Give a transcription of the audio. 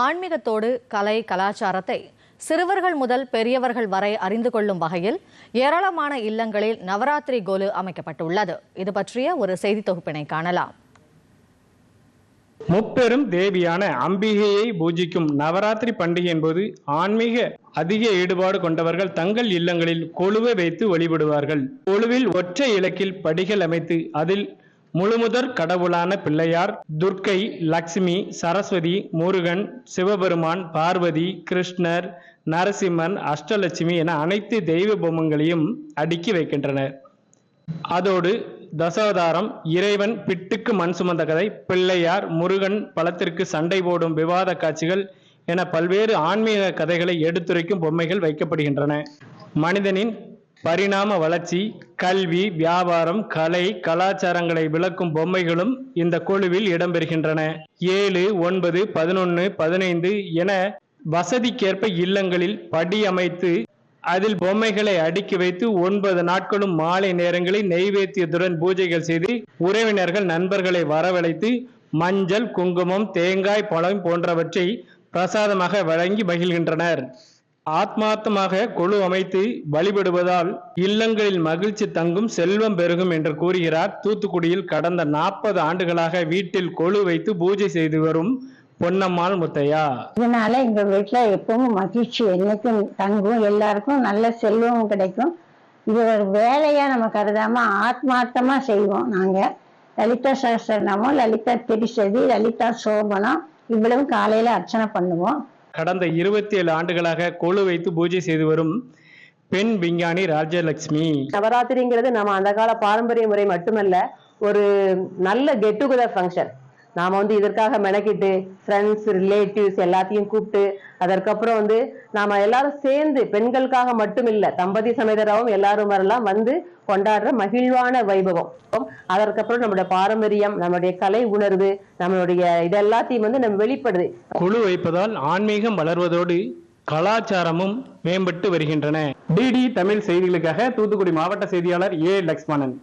ஆன்மீகத்தோடு கலை கலாச்சாரத்தை சிறுவர்கள் முதல் பெரியவர்கள் வரை அறிந்து கொள்ளும் வகையில் ஏராளமான இல்லங்களில் நவராத்திரி கோலு அமைக்கப்பட்டுள்ளது. இது பற்றிய ஒரு செய்தி தொகுப்பினை காணலாம். முப்பெரும் தேவியான அம்பிகையை பூஜிக்கும் நவராத்திரி பண்டிகையின் போது ஆன்மீக அதிக ஈடுபாடு கொண்டவர்கள் தங்கள் இல்லங்களில் கொழுவை வைத்து வழிபடுவார்கள். கொழுவில் ஒற்றை இலக்கில் படிகள் அமைத்து அதில் முழுமுதற் கடவுளான பிள்ளையார் துர்க்கை லக்ஷ்மி சரஸ்வதி முருகன் சிவபெருமான் பார்வதி கிருஷ்ணர் நரசிம்மன் அஷ்டலட்சுமி என அனைத்து தெய்வ பொம்மங்களையும் அடுக்கி வைக்கின்றனர். அதோடு தசாவதாரம் இறைவன் பிட்டுக்கு மண் சுமந்த கதை பிள்ளையார் முருகன் பழத்திற்கு சண்டை போடும் விவாத காட்சிகள் என பல்வேறு ஆன்மீக கதைகளை எடுத்துரைக்கும் பொம்மைகள் வைக்கப்படுகின்றன. மனிதனின் பரிணாம வளர்ச்சி கல்வி வியாபாரம் கலை கலாச்சாரங்களை விளக்கும் பொம்மைகளும் இந்த குழுவில் இடம்பெறுகின்றன. ஏழு ஒன்பது பதினொன்று பதினைந்து என வசதிக்கேற்ப இல்லங்களில் படி அமைத்து அதில் பொம்மைகளை அடுக்கி வைத்து ஒன்பது நாட்களும் மாலை நேரங்களில் நெய்வேத்தியத்துடன் பூஜைகள் செய்து உறவினர்கள் நண்பர்களை வரவழைத்து மஞ்சள் குங்குமம் தேங்காய் பழம் போன்றவற்றை பிரசாதமாக வழங்கி மகிழ்கின்றனர். ஆத்மார்த்தமாக குழு அமைத்து வழிபடுவதால் இல்லங்களில் மகிழ்ச்சி தங்கும் செல்வம் பெருகும் என்று கூறுகிறார். தூத்துக்குடியில் கடந்த நாற்பது ஆண்டுகளாக வீட்டில் கொழு வைத்து பூஜை செய்து வரும் பொன்னம்மாள் முத்தையா. இதனால எங்க வீட்டுல எப்பவும் மகிழ்ச்சி என்னைக்கும் தங்கும் எல்லாருக்கும் நல்ல செல்வமும் கிடைக்கும். இது ஒரு வேலையா நம்ம கருதாம ஆத்மார்த்தமா செய்வோம் நாங்க. லலிதா சகஸ்ரநாமம் லலிதா திரிசதி லலிதா சோபனம் இவ்வளவு காலையில அர்ச்சனை பண்ணுவோம். கடந்த இருபத்தி ஏழு ஆண்டுகளாக கொழு வைத்து பூஜை செய்து வரும் பெண் விஞ்ஞானி ராஜலட்சுமி. நவராத்திரிங்கிறது நம்ம அந்த கால பாரம்பரிய முறை மட்டுமல்ல ஒரு நல்ல கெட் டுகெதர் ஃபங்க்ஷன் நாம வந்து இதற்காக மெனக்கிட்டு ஃப்ரெண்ட்ஸ் ரிலேட்டிவ்ஸ் எல்லாத்தையும் கூப்பிட்டு அதற்கப்புறம் வந்து நாம எல்லாரும் சேர்ந்து பெண்களுக்காக மட்டும் இல்ல தம்பதி சமேதராவும் எல்லாரும் வரலாம் வந்து கொண்டாடுற மகிழ்வான வைபவம். அதற்கப்புறம் நம்மளுடைய பாரம்பரியம் நம்மளுடைய கலை உணர்வு நம்மளுடைய இது எல்லாத்தையும் வந்து நம்ம வெளிப்படுது. குழு வைப்பதால் ஆன்மீகம் வளர்வதோடு கலாச்சாரமும் மேம்பட்டு வருகின்றன. டிடி தமிழ் செய்திகளுக்காக தூத்துக்குடி மாவட்ட செய்தியாளர் ஏ லக்ஷ்மணன்.